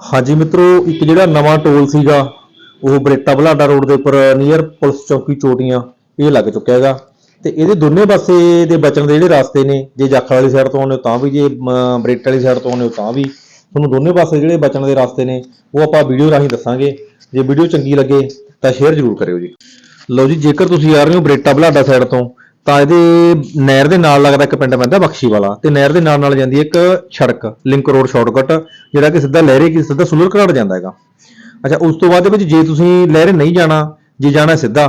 ਹਾਂਜੀ ਮਿੱਤਰੋ, ਇੱਕ ਜਿਹੜਾ ਨਵਾਂ ਟੋਲ ਸੀਗਾ, ਉਹ ਬਰੇਟਾ ਬਲਾਡਾ ਰੋਡ ਦੇ ਉੱਪਰ ਨੀਅਰ ਪੁਲਿਸ ਚੌਕੀ ਚੋਟੀਆਂ, ਇਹ ਲੱਗ ਚੁੱਕਿਆ ਹੈਗਾ। ਤੇ ਇਹਦੇ ਦੋਨੇ ਪਾਸੇ ਦੇ ਬਚਣ ਦੇ ਜਿਹੜੇ ਰਸਤੇ ਨੇ, ਜੇ ਜਾਖਲ ਵਾਲੀ ਸਾਈਡ ਤੋਂ ਆਉਂਦੇ ਹੋ ਤਾਂ ਵੀ, ਜੇ ਬਰੇਟਾ ਵਾਲੀ ਸਾਈਡ ਤੋਂ ਆਉਂਦੇ ਹੋ ਤਾਂ ਵੀ। ਤੁਹਾਨੂੰ ਦੋਨੇ ਪਾਸੇ ਜਿਹੜੇ ਬਚਣ ਦੇ ਰਸਤੇ ਨੇ, ਉਹ ਆਪਾਂ ਵੀਡੀਓ ਰਾਹੀਂ ਦੱਸਾਂਗੇ। ਜੇ ਵੀਡੀਓ ਚੰਗੀ ਲੱਗੇ, ਤਾਂ ਸ਼ੇਅਰ ਜ਼ਰੂਰ ਕਰਿਓ ਜੀ। ਲਓ ਜੀ, ਜੇਕਰ ਤੁਸੀਂ ਆ ਰਹੇ ਹੋ ਬਰੇਟਾ ਬਲਾਡਾ ਸਾਈਡ ਤੋਂ ਤਾਂ ਇਹਦੇ ਨਹਿਰ ਦੇ ਨਾਲ ਲੱਗਦਾ ਇੱਕ ਪਿੰਡ ਪੈਂਦਾ ਬਖਸ਼ੀ ਵਾਲਾ, ਤੇ ਨਹਿਰ ਦੇ ਨਾਲ ਨਾਲ ਜਾਂਦੀ ਹੈ ਇੱਕ ਸੜਕ ਲਿੰਕ ਰੋਡ ਸ਼ਾਰਟਕਟ ਜਿਹੜਾ ਕਿ ਸਿੱਧਾ ਲਹਿਰੇ ਕੀ, ਸਿੱਧਾ ਸੁਲਰ ਘਾਟ ਜਾਂਦਾ ਹੈਗਾ। ਅੱਛਾ, ਉਸ ਤੋਂ ਬਾਅਦ ਦੇ ਵਿੱਚ ਜੇ ਤੁਸੀਂ ਲਹਿਰੇ ਨਹੀਂ ਜਾਣਾ, ਜੇ ਜਾਣਾ ਸਿੱਧਾ,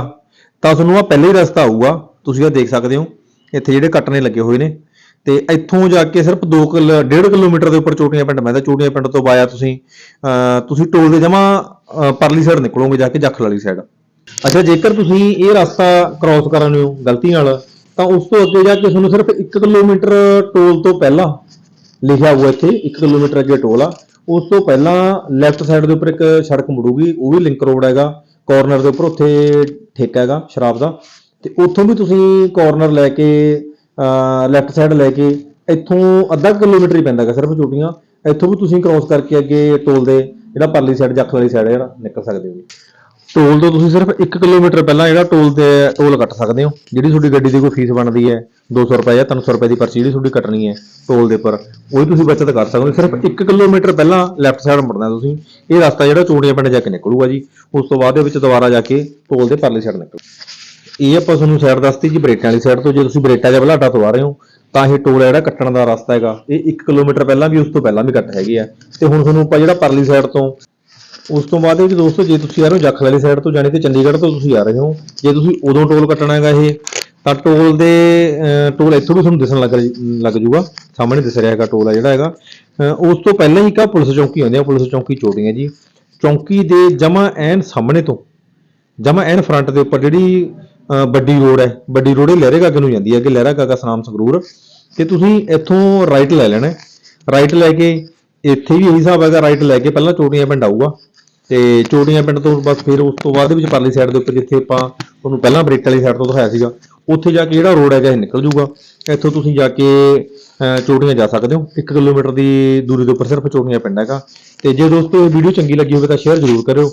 ਤਾਂ ਤੁਹਾਨੂੰ ਆ ਪਹਿਲੇ ਹੀ ਰਸਤਾ ਆਊਗਾ, ਤੁਸੀਂ ਇਹ ਦੇਖ ਸਕਦੇ ਹੋ, ਇੱਥੇ ਜਿਹੜੇ ਕੱਟਣੇ ਲੱਗੇ ਹੋਏ ਨੇ, ਤੇ ਇੱਥੋਂ ਜਾ ਕੇ ਸਿਰਫ 2 ਕਿਲ 1.5 ਕਿਲੋਮੀਟਰ ਦੇ ਉੱਪਰ ਚੋਟੀਆਂ ਪਿੰਡ ਪੈਂਦਾ ਚੋਟੀਆਂ ਪਿੰਡ ਤੋਂ ਬਾਇਆ ਤੁਸੀਂ, ਅਹ ਤੁਸੀਂ ਟੋਲ ਦੇ ਜਮਾ ਪਰਲੀ ਸਾਈਡ ਨਿਕਲੋਗੇ ਜਾ ਕੇ ਜੱਖਲ ਵਾਲੀ ਸਾਈਡ ਅੱਛਾ, ਜੇਕਰ ਤੁਸੀਂ ਇਹ ਰਸਤਾ ਕ੍ਰਾਸ ਕਰਨ ਹੋ ਗਲਤੀ ਨਾਲ, ਤਾਂ ਉਸ ਤੋਂ ਅੱਗੇ ਜਾ ਕੇ ਤੁਹਾਨੂੰ ਸਿਰਫ 1 ਕਿਲੋਮੀਟਰ ਟੋਲ ਤੋਂ ਪਹਿਲਾਂ ਲਿਖਿਆ ਹੋਇਆ ਇੱਥੇ 1 ਕਿਲੋਮੀਟਰ ਅੱਗੇ ਟੋਲ ਆ। ਉਸ ਤੋਂ ਪਹਿਲਾਂ ਲੈਫਟ ਸਾਈਡ ਦੇ ਉੱਪਰ ਇੱਕ ਸੜਕ ਮੁੜੂਗੀ, ਉਹ ਵੀ ਲਿੰਕ ਰੋਡ ਹੈਗਾ। ਕਾਰਨਰ ਦੇ ਉੱਪਰ ਉੱਥੇ ਠੇਕਾ ਹੈਗਾ, ਸ਼ਰਾਬ ਦਾ। ਤੇ ਉੱਥੋਂ ਵੀ ਤੁਸੀਂ ਕਾਰਨਰ ਲੈ ਕੇ ਲੈਫਟ ਸਾਈਡ ਲੈ ਕੇ, ਇੱਥੋਂ ਅੱਧਾ ਕਿਲੋਮੀਟਰ ਹੀ ਪੈਂਦਾ ਹੈਗਾ ਸਿਰਫ ਚੋਟੀਆਂ। ਇੱਥੋਂ ਵੀ ਤੁਸੀਂ ਕ੍ਰਾਸ ਕਰਕੇ ਅੱਗੇ ਟੋਲ ਦੇ, ਜਿਹੜਾ ਪਰਲੀ ਸਾਈਡ ਜੱਖ ਵਾਲੀ ਸਾਈਡ ਹੈ, ਜਿਹੜਾ ਨਿਕਲ ਸਕਦੇ ਹੋ। ਟੋਲ ਤੋਂ ਤੁਸੀਂ ਸਿਰਫ 1 ਕਿਲੋਮੀਟਰ ਪਹਿਲਾਂ ਜਿਹੜਾ ਟੋਲ ਤੇ ਟੋਲ ਕੱਟ ਸਕਦੇ ਹੋ। ਜਿਹੜੀ ਤੁਹਾਡੀ ਗੱਡੀ ਦੀ ਕੋਈ ਫੀਸ ਬਣਦੀ ਹੈ 200 ਰੁਪਏ ਜਾਂ 300 ਰੁਪਏ ਦੀ ਪਰਚੀ ਜਿਹੜੀ ਤੁਹਾਡੀ ਕੱਟਣੀ ਹੈ ਟੋਲ ਦੇ ਉੱਪਰ ਉਹ ਵੀ ਤੁਸੀਂ ਬਚਤ ਕਰ ਸਕਦੇ ਹੋ। ਸਿਰਫ 1 ਕਿਲੋਮੀਟਰ ਪਹਿਲਾਂ ਲੈਫਟ ਸਾਈਡ ਮੁੜਨਾ ਤੁਸੀਂ। ਇਹ ਰਸਤਾ ਜਿਹੜਾ ਚੂੜੀਆਂ ਪਿੰਡ ਜਾ ਕੇ ਨਿਕਲੂਗਾ ਜੀ। ਉਸ ਤੋਂ ਬਾਅਦ ਦੇ ਵਿੱਚ ਦੁਬਾਰਾ ਜਾ ਕੇ ਟੋਲ ਦੇ ਪਰਲੀ ਸਾਈਡ ਨਿਕਲੂ। ਇਹ ਆਪਾਂ ਤੁਹਾਨੂੰ ਸਾਈਡ ਦੱਸਤੀ ਜੀ ਬਰੇਟਾਂ ਵਾਲੀ ਸਾਈਡ ਤੋਂ। ਜੇ ਤੁਸੀਂ ਬਰੇਟਾ ਜਾਂ ਬਲਾਡਾ ਤੋਂ ਆ ਰਹੇ ਹੋ, ਤਾਂ ਇਹ ਟੋਲ ਜਿਹੜਾ ਕੱਟਣ ਦਾ ਰਸਤਾ ਹੈਗਾ। ਇਹ 1 ਕਿਲੋਮੀਟਰ ਪਹਿਲਾਂ ਵੀ, ਉਸ ਤੋਂ ਪਹਿਲਾਂ ਵੀ ਕੱਟ ਹੈਗੀ ਆ ਤੇ ਹੁਣ ਤੁਹਾਨੂੰ ਆਪਾਂ ਜਿਹੜਾ ਪਰਲੀ ਸਾਈਡ ਤੋਂ ਉਸ ਤੋਂ ਬਾਅਦ ਵਿੱਚ ਦੋਸਤੋ ਜੇ ਤੁਸੀਂ ਆ ਰਹੇ ਹੋ ਜੱਖ ਵਾਲੀ ਸਾਈਡ ਤੋਂ ਜਾਣੀ ਕਿ ਚੰਡੀਗੜ੍ਹ ਤੋਂ ਤੁਸੀਂ ਆ ਰਹੇ ਹੋ ਜੇ ਤੁਸੀਂ ਉਦੋਂ ਟੋਲ ਕੱਟਣਾ ਹੈਗਾ ਇਹ ਤਾਂ ਟੋਲ ਦੇ ਅਹ, ਟੋਲ ਇੱਥੋਂ ਵੀ ਤੁਹਾਨੂੰ ਦਿਸਣ ਲੱਗ ਲੱਗ ਜੂਗਾ ਸਾਹਮਣੇ ਦਿਸ ਰਿਹਾ ਹੈਗਾ ਟੋਲ ਆ ਜਿਹੜਾ ਹੈਗਾ। ਉਸ ਤੋਂ ਪਹਿਲਾਂ ਹੀ ਕਾ ਪੁਲਿਸ ਚੌਕੀ ਆਉਂਦੀ ਆ ਪੁਲਿਸ ਚੌਕੀ ਚੋਟੀਆਂ ਜੀ। ਚੌਂਕੀ ਦੇ ਜਮਾ ਐਨ ਸਾਹਮਣੇ ਤੋਂ ਜਮਾ ਐਨ ਫਰੰਟ ਦੇ ਉੱਪਰ ਜਿਹੜੀ ਅਹ, ਵੱਡੀ ਰੋਡ ਹੈ ਵੱਡੀ ਰੋਡ ਇਹ ਲਹਿਰੇਗਾ ਕਾਗੇ ਨੂੰ ਜਾਂਦੀ ਹੈ ਕਿ ਲਹਿਰਾ ਕਾਗਾ ਸਨਾਮ ਸੰਗਰੂਰ। ਤੇ ਤੁਸੀਂ ਇੱਥੋਂ ਰਾਈਟ ਲੈ ਲੈਣਾ ਰਾਈਟ ਲੈ ਕੇ ਇੱਥੇ ਵੀ ਇਹੀ ਹਿਸਾਬ ਹੈਗਾ ਰਾਈਟ ਲੈ ਕੇ ਪਹਿਲਾਂ ਚੋਟੀਆਂ ਪਿੰਡ ਆਊਗਾ। ਤੇ ਚੋਟੀਆਂ ਪਿੰਡ ਤੋਂ ਬਸ ਫਿਰ ਉਸ ਤੋਂ ਬਾਅਦ ਵਿੱਚ ਪਰਲੀ ਸਾਈਡ ਦੇ ਉੱਪਰ ਜਿੱਥੇ ਆਪਾਂ ਤੁਹਾਨੂੰ ਪਹਿਲਾਂ ਬ੍ਰੇਕ ਵਾਲੀ ਸਾਈਡ ਤੋਂ ਦਿਖਾਇਆ ਸੀਗਾ ਉੱਥੇ ਜਾ ਕੇ ਜਿਹੜਾ ਰੋਡ ਹੈਗਾ ਇਹ ਨਿਕਲ ਜੂਗਾ ਇੱਥੋਂ ਤੁਸੀਂ ਜਾ ਕੇ ਅਹ, ਚੋਟੀਆਂ ਜਾ ਸਕਦੇ ਹੋ। 1 ਕਿਲੋਮੀਟਰ ਦੀ ਦੂਰੀ ਦੇ ਉੱਪਰ ਸਿਰਫ ਚੋਟੀਆਂ ਪਿੰਡ ਹੈਗਾ। ਤੇ ਜੇ ਦੋਸਤੋ ਇਹ ਵੀਡੀਓ ਚੰਗੀ ਲੱਗੀ ਹੋਵੇ ਤਾਂ ਸ਼ੇਅਰ ਜ਼ਰੂਰ ਕਰਿਓ।